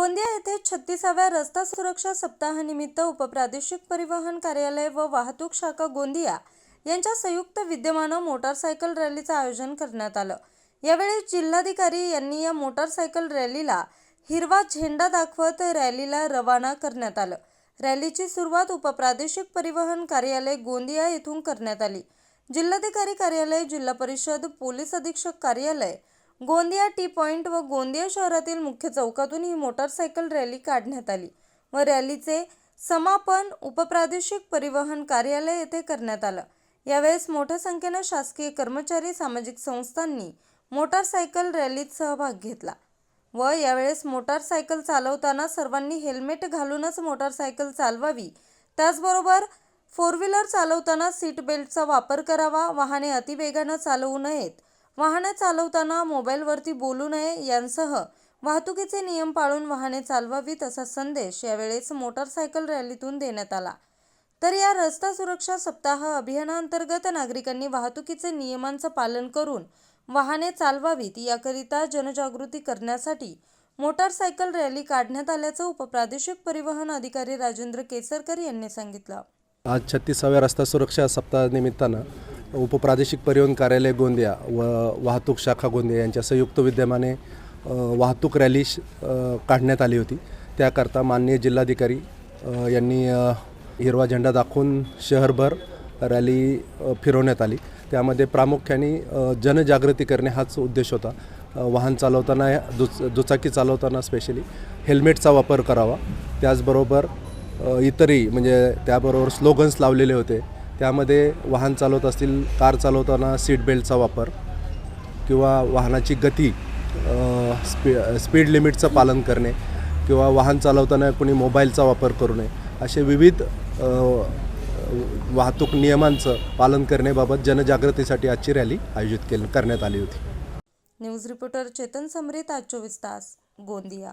गोंदिया येथे छत्तीसाव्या रस्ता सुरक्षा सप्ताहानिमित्त उपप्रादेशिक परिवहन कार्यालय व वाहतूक शाखा गोंदिया यांच्या संयुक्त विद्यमानं मोटारसायकल रॅलीचं आयोजन करण्यात आलं. यावेळी जिल्हाधिकारी यांनी या मोटारसायकल रॅलीला हिरवा झेंडा दाखवत रॅलीला रवाना करण्यात आलं. रॅलीची सुरुवात उपप्रादेशिक परिवहन कार्यालय गोंदिया येथून करण्यात आली. जिल्हाधिकारी कार्यालय जिल्हा परिषद पोलीस अधीक्षक कार्यालय गोंदिया टी पॉइंट व गोंदिया शहरातील मुख्य चौकातून ही मोटारसायकल रॅली काढण्यात आली व रॅलीचे समापन उपप्रादेशिक परिवहन कार्यालय येथे करण्यात आलं. यावेळेस मोठ्या संख्येनं शासकीय कर्मचारी सामाजिक संस्थांनी मोटारसायकल रॅलीत सहभाग घेतला व यावेळेस मोटारसायकल चालवताना सर्वांनी हेल्मेट घालूनच मोटारसायकल चालवावी त्याचबरोबर फोर व्हीलर चालवताना सीट बेल्टचा वापर करावा वाहने अतिवेगानं चालवू नयेत वाहने चालवताना मोबाईलवरती बोलू नये यांसह वाहतुकीचे नियम पाळून वाहने चालवावीत असा संदेश यावेळेस मोटारसायकल रॅलीतून देण्यात आला. तर या रस्ता सुरक्षा सप्ताह अभियानांतर्गत नागरिकांनी वाहतुकीचे नियमांचं पालन करून वाहने चालवावीत याकरिता जनजागृती करण्यासाठी मोटारसायकल रॅली काढण्यात आल्याचं उपप्रादेशिक परिवहन अधिकारी राजेंद्र केसरकर यांनी सांगितलं. आज छत्तीसाव्या रस्ता सुरक्षा सप्ताहानिमित्तानं उपप्रादेशिक परिवहन कार्यालय गोंदिया व वाहतूक शाखा गोंदिया यांच्या संयुक्त विद्यमाने वाहतूक रॅली काढण्यात आली होती. त्याकरता माननीय जिल्हाधिकारी यांनी हिरवा झेंडा दाखवून शहरभर रॅली फिरवण्यात आली. त्यामध्ये प्रामुख्याने जनजागृती करणे हाच उद्देश होता. वाहन चालवताना दुच दुचाकी चालवताना स्पेशली हेल्मेटचा वापर करावा. त्याचबरोबर इतरही म्हणजे त्याबरोबर स्लोगन्स लावलेले होते. त्यामध्ये वाहन चालवत असतील कार चालवताना सीट बेल्टचा वापर किंवा वाहनाची गती स्पी स्पीड लिमिटचं पालन करणे किंवा वाहन चालवताना कोणी मोबाईलचा वापर करू नये असे विविध वाहतूक नियमांचं पालन करण्याबाबत जनजागृतीसाठी आजची रॅली आयोजित केली करण्यात आली होती. न्यूज रिपोर्टर चेतन समरेत आज चोवीस तास गोंदिया.